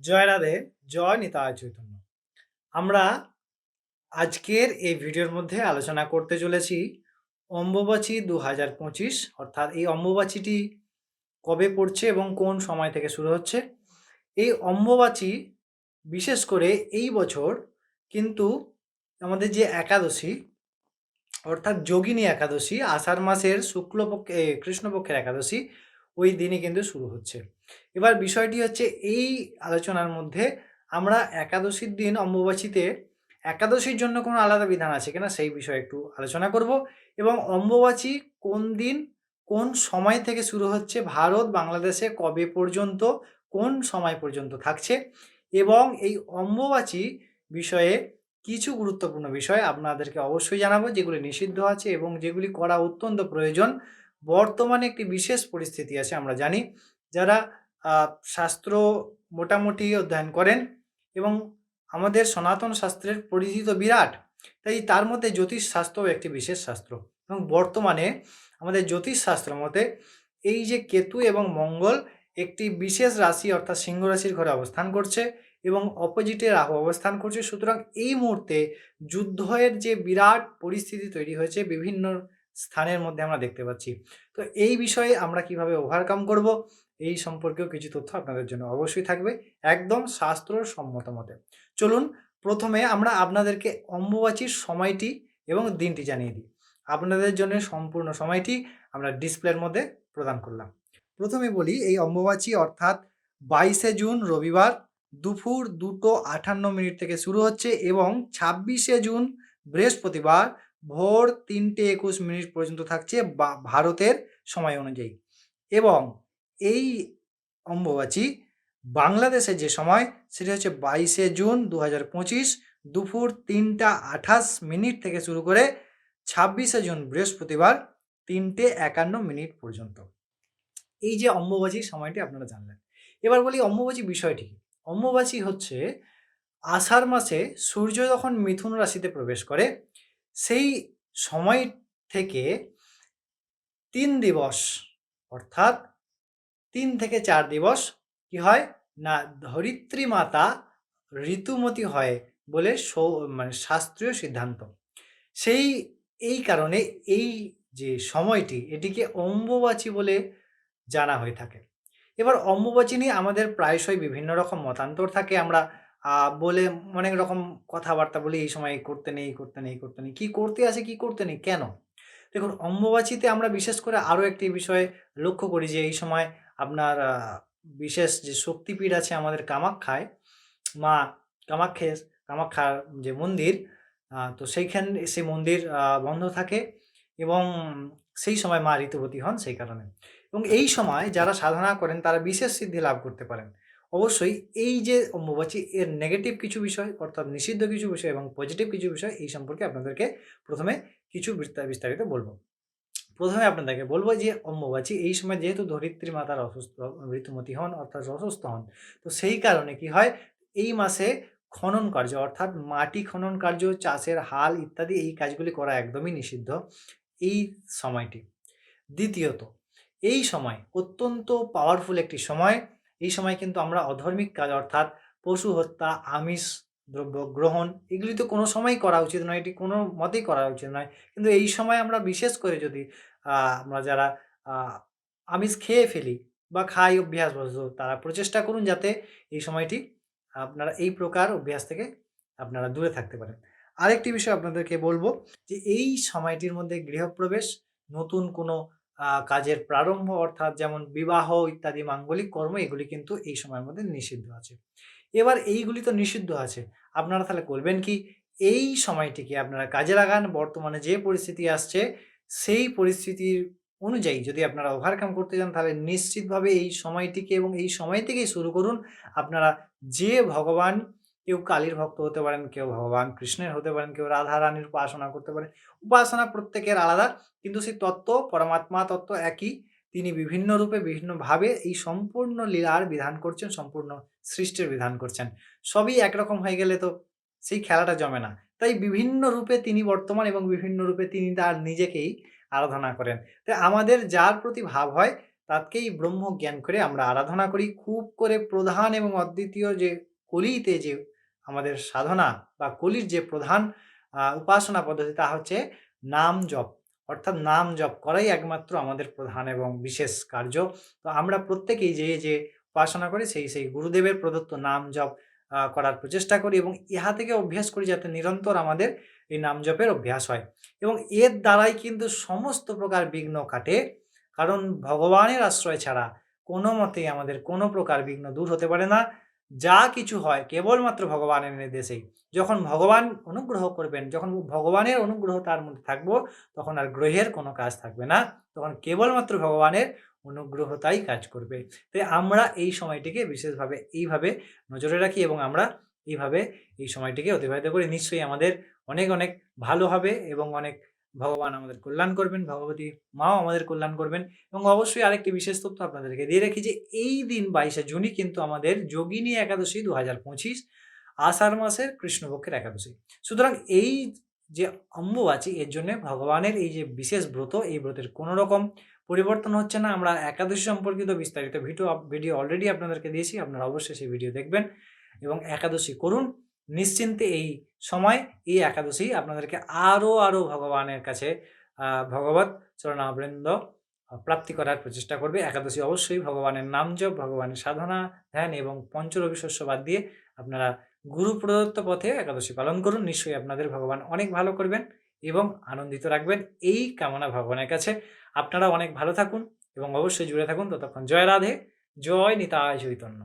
জয় রাধে, জয় নিতায় চৈতন্য। আমরা আজকের এই ভিডিওর মধ্যে আলোচনা করতে চলেছি অম্বুবাচী দু হাজার পঁচিশ, অর্থাৎ এই অম্বুবাচীটি কবে পড়ছে এবং কোন সময় থেকে শুরু হচ্ছে? এই অম্বুবাচী বিশেষ করে এই বছর কিন্তু আমাদের যে একাদশী, অর্থাৎ যোগিনী একাদশী, আষাঢ় মাসের শুক্লপক্ষে কৃষ্ণপক্ষের একাদশী ওই দিনই কিন্তু শুরু হচ্ছে। এবার বিষয়টি হচ্ছে, এই আলোচনার মধ্যে আমরা একাদশীর দিন অম্বুবাচীতে একাদশীর জন্য কোনো আলাদা বিধান আছে কিনা সেই বিষয়ে একটু আলোচনা করব এবং অম্বুবাচী কোন দিন, কোন সময় থেকে শুরু হচ্ছে, ভারত, বাংলাদেশে কবে পর্যন্ত, কোন সময় পর্যন্ত থাকছে এবং এই অম্বুবাচী বিষয়ে কিছু গুরুত্বপূর্ণ বিষয় আপনাদেরকে অবশ্যই জানাব যেগুলি নিষিদ্ধ আছে এবং যেগুলি করা অত্যন্ত প্রয়োজন। বর্তমানে একটি বিশেষ পরিস্থিতি আছে, আমরা জানি। যারা শাস্ত্র মোটামুটি অধ্যয়ন করেন এবং আমাদের সনাতন শাস্ত্রের পরিচিত বিরাট, তাই তার মধ্যে জ্যোতিষ শাস্ত্রও একটি বিশেষ শাস্ত্র। এবং বর্তমানে আমাদের জ্যোতিষ শাস্ত্র মতে এই যে কেতু এবং মঙ্গল একটি বিশেষ রাশি, অর্থাৎ সিংহ রাশির ঘরে অবস্থান করছে এবং অপোজিটে রাহু অবস্থান করছে। সুতরাং এই মুহূর্তে যুদ্ধের যে বিরাট পরিস্থিতি তৈরি হয়েছে, বিভিন্ন স্থানের মধ্যে আমরা দেখতে পাচ্ছি। তো এই বিষয়ে আমরা কীভাবে ওভারকাম করব, এই সম্পর্কেও কিছু তথ্য আপনাদের জন্য অবশ্যই থাকবে, একদম শাস্ত্র সম্মত মতে। চলুন, প্রথমে আমরা আপনাদেরকে অম্বুবাচীর সময়টি এবং দিনটি জানিয়ে দিই। আপনাদের জন্য সম্পূর্ণ সময়টি আমরা ডিসপ্লের মধ্যে প্রদান করলাম। প্রথমে বলি, এই অম্বুবাচী অর্থাৎ বাইশে জুন রবিবার দুপুর দুটো আটান্ন মিনিট থেকে শুরু হচ্ছে এবং ছাব্বিশে জুন বৃহস্পতিবার ভোর তিনটে একুশ মিনিট পর্যন্ত থাকছে ভারতের সময় অনুযায়ী। এবং এই অম্বুবাচী বাংলাদেশে যে সময়, সেটা হচ্ছে বাইশে জুন দু হাজার পঁচিশ দুপুর তিনটা আঠাশ মিনিট থেকে শুরু করে ছাব্বিশে জুন বৃহস্পতিবার তিনটে একান্ন মিনিট পর্যন্ত। এই যে অম্বুবাচী সময়টি আপনারা জানলেন। এবার বলি অম্বুবাচী বিষয়টি? অম্বুবাচী হচ্ছে আষাঢ় মাসে সূর্য যখন মিথুন রাশিতে প্রবেশ করে সেই সময় থেকে তিন দিবস, অর্থাৎ তিন থেকে চার দিবস কি হয়? না, ধরিত্রী মাতা ঋতুমতী হয় বলে মানে শাস্ত্রীয় সিদ্ধান্ত। সেই, এই কারণে এই যে সময়টি, এটিকে অম্বুবাচী বলে জানা হয়ে থাকে। এবার অম্বুবাচী নিয়ে আমাদের প্রায়শই বিভিন্ন রকম মতান্তর থাকে। আমরা বলে অনেক রকম কথাবার্তা বলি, এই সময় করতে নেই করতে নেই করতে নেই। কি করতে আছে কি করতে নেই, কেন? দেখুন, অম্বুবাচীতে আমরা বিশেষ করে আরও একটি বিষয় লক্ষ্য করি যে, এই সময় আপনার বিশেষ যে শক্তিপীঠ আছে আমাদের কামাখ্যায়, মা কামাখ্যে কামাখ্যার যে মন্দির তো সেইখান, সেই মন্দির বন্ধ থাকে এবং সেই সময় মা ঋতুবতী হন সেই কারণে। এবং এই সময় যারা সাধনা করেন, তারা বিশেষ সিদ্ধি লাভ করতে পারেন। অবশ্যই এই যে অম্বুবাচী, এর নেগেটিভ কিছু বিষয়, অর্থাৎ নিষিদ্ধ কিছু বিষয় এবং পজিটিভ কিছু বিষয়, এই সম্পর্কে আপনাদেরকে প্রথমে কিছু বিস্তার বিস্তারিত বলব। প্রথমে আপনাদেরকে বলব যে অম্বুবাচী এই সময় যেহেতু ধরিত্রী মাতার অসুস্থ, ঋতুমতী হন, অর্থাৎ অসুস্থ হন, তো সেই কারণে কি হয়, এই মাসে খনন কার্য, অর্থাৎ মাটি খনন কার্য, চাষের হাল ইত্যাদি এই কাজগুলি করা একদমই নিষিদ্ধ এই সময়টি। দ্বিতীয়ত, এই সময় অত্যন্ত পাওয়ারফুল একটি সময় এই সময় কিন্তু আমরা অধর্মিক কাজ, অর্থাৎ পশু হত্যা, আমিষ দ্রব্য গ্রহণ, এগুলি তো কোনো সময়ই করা উচিত নয়, এটি কোনো মতেই করা উচিত নয়। কিন্তু এই সময় আমরা বিশেষ করে যদি আমরা যারা আমিষ খেয়ে ফেলি বা খাই অভ্যাসবশত, তারা প্রচেষ্টা করুন যাতে এই সময়টি আপনারা এই প্রকার অভ্যাস থেকে আপনারা দূরে থাকতে পারেন। আরেকটি বিষয় আপনাদেরকে বলব যে, এই সময়টির মধ্যে গৃহপ্রবেশ নতুন কোনো কাজের প্রারম্ভ অর্থাৎ যেমন বিবাহ ইত্যাদি মাঙ্গলিক কর্ম, এগুলি কিন্তু এই সময়ের মধ্যে নিষিদ্ধ আছে। এবার এইগুলি তো নিষিদ্ধ আছে, আপনারা তাহলে করবেন কি? এই সময়টিকে আপনারা কাজে লাগান, বর্তমানে যে পরিস্থিতি আসছে, সেই পরিস্থিতির অনুযায়ী যদি আপনারা ওভারকাম করতে চান, তাহলে নিশ্চিতভাবে এই সময়টিকে এবং এই সময় থেকেই শুরু করুন। আপনারা যে ভগবান কেউ কালীর ভক্ত হতে পারেন, কেউ ভগবান কৃষ্ণের হতে পারেন, কেউ রাধা রানীর উপাসনা করতে পারেন উপাসনা প্রত্যেকের আলাদা, কিন্তু সেই তত্ত্ব, পরমাত্মা তত্ত্ব একই। তিনি বিভিন্ন রূপে, বিভিন্নভাবে এই সম্পূর্ণ লীলার বিধান করছেন, সম্পূর্ণ সৃষ্টির বিধান করছেন। সবই একরকম হয়ে গেলে তো সেই খেলাটা জমে না। তাই বিভিন্ন রূপে তিনি বর্তমান এবং বিভিন্ন রূপে তিনি তার নিজেকেই আরাধনা করেন। তাই আমাদের যার প্রতি ভাব হয়, তাকেই ব্রহ্ম জ্ঞান করে আমরা আরাধনা করি। খুব করে প্রধান এবং অদ্বিতীয় যে কলিতে যে আমাদের সাধনা বা কলির যে প্রধান উপাসনা পদ্ধতি তা হচ্ছে নাম জপ। অর্থাৎ নাম জপ করাই একমাত্র আমাদের প্রধান এবং বিশেষ কার্য। তো আমরা প্রত্যেকেই যে যে উপাসনা করি সেই সেই গুরুদেবের প্রদত্ত নাম জপ করার প্রচেষ্টা করি এবং ইহা থেকে অভ্যাস করি যাতে নিরন্তর আমাদের এই নাম জপের অভ্যাস হয়। এবং এর দ্বারাই কিন্তু সমস্ত প্রকার বিঘ্ন কাটে। কারণ ভগবানের আশ্রয় ছাড়া কোনো মতেই আমাদের কোনো প্রকার বিঘ্ন দূর হতে পারে না। যা কিছু হয় কেবলমাত্র ভগবানের নির্দেশেই। যখন ভগবান অনুগ্রহ করবেন, যখন ভগবানের অনুগ্রহ তার মধ্যে থাকব, তখন আর গ্রহের কোনো কাজ থাকবে না। তখন কেবলমাত্র ভগবানের অনুগ্রহতাই কাজ করবে। তাই আমরা এই সময়টিকে বিশেষভাবে এইভাবে নজরে রাখি এবং আমরা এইভাবে এই সময়টিকে অতিবাহিত করি। নিশ্চয়ই আমাদের অনেক অনেক ভালো হবে এবং অনেক ভগবান আমাদের কল্যাণ করবেন, ভগবতী মাও আমাদের কল্যাণ করবেন এবং অবশ্যই আরেকটি বিশেষ তথ্য আপনাদেরকে দিয়ে রাখি যে এই দিন বাইশে জুনই কিন্তু আমাদের যোগিনী একাদশী দু হাজার পঁচিশ আষাঢ় মাসের কৃষ্ণপক্ষের একাদশী। সুতরাং এই যে অম্বুবাচী, এর জন্য ভগবানের এই যে বিশেষ ব্রত, এই ব্রতের কোনো রকম পরিবর্তন হচ্ছে না। আমরা একাদশী সম্পর্কিত বিস্তারিত ভিডিও ভিডিও অলরেডি আপনাদেরকে দিয়েছি, আপনারা অবশ্যই সেই ভিডিও দেখবেন এবং একাদশী করুন। নিশ্চিন্তে এই সময় এই একাদশী আপনাদেরকে আরও আরও ভগবানের কাছে ভগবত চরণাবৃন্দ প্রাপ্তি করার প্রচেষ্টা করবে। একাদশী অবশ্যই ভগবানের নাম জপ, ভগবানের সাধনা, ধ্যান এবং পঞ্চরবি শস্য বাদ দিয়ে আপনারা গুরু প্রদত্ত পথে একাদশী পালন করুন। নিশ্চয়ই আপনাদের ভগবান অনেক ভালো করবেন এবং আনন্দিত রাখবেন। এই কামনা ভগবানের কাছে। আপনারা অনেক ভালো থাকুন এবং অবশ্যই জুড়ে থাকুন। ততক্ষণ জয় রাধে, জয় নিতায় চৈতন্য।